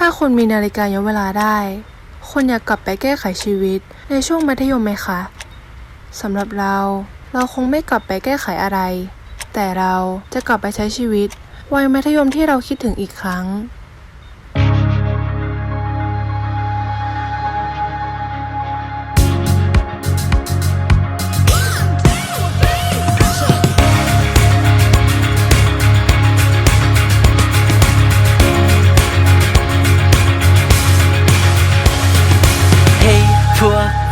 ถ้าคุณมีนาฬิกาย้อนเวลาได้ คุณอยากกลับไปแก้ไขชีวิตในช่วงมัธยมไหมคะสำหรับเรา เราคงไม่กลับไปแก้ไขอะไร แต่เราจะกลับไปใช้ชีวิตวัยมัธยมที่เราคิดถึงอีกครั้ง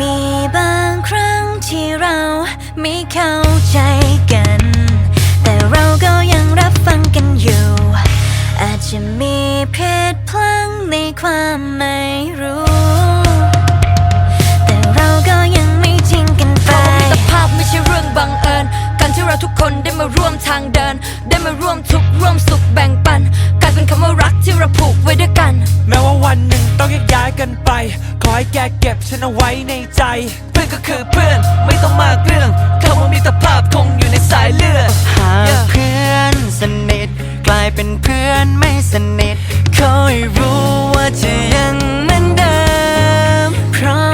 มีบางครั้งที่เราไม่เข้าใจกัน แต่เราก็ยังรับฟังกันอยู่ อาจจะมีเพศพลังในความไม่รู้ แต่เราก็ยังไม่ทิ้งกันไปแต่ภาพไม่ใช่เรื่องบังเอิญ การที่เราทุกคนได้มาร่วมทางเดิน ได้มาร่วมทุกข์ร่วมสุขแบ่งปัน กลายเป็นคำว่ารัก ที่เราผูกไว้ด้วยกัน แม้ว่าวันหนึ่งต้องแยกย้ายกันไป ขอให้แกเก็บฉันเอาไว้ในใจ เพื่อนก็คือเพื่อนไม่ต้องมากเรื่องคำว่ามิตรภาพคงอยู่ในสายเลือดหากเพื่อนสนิทกลายเป็นเพื่อนไม่สนิทคอยรู้ว่าจะยังเหมือนเดิมเพราะ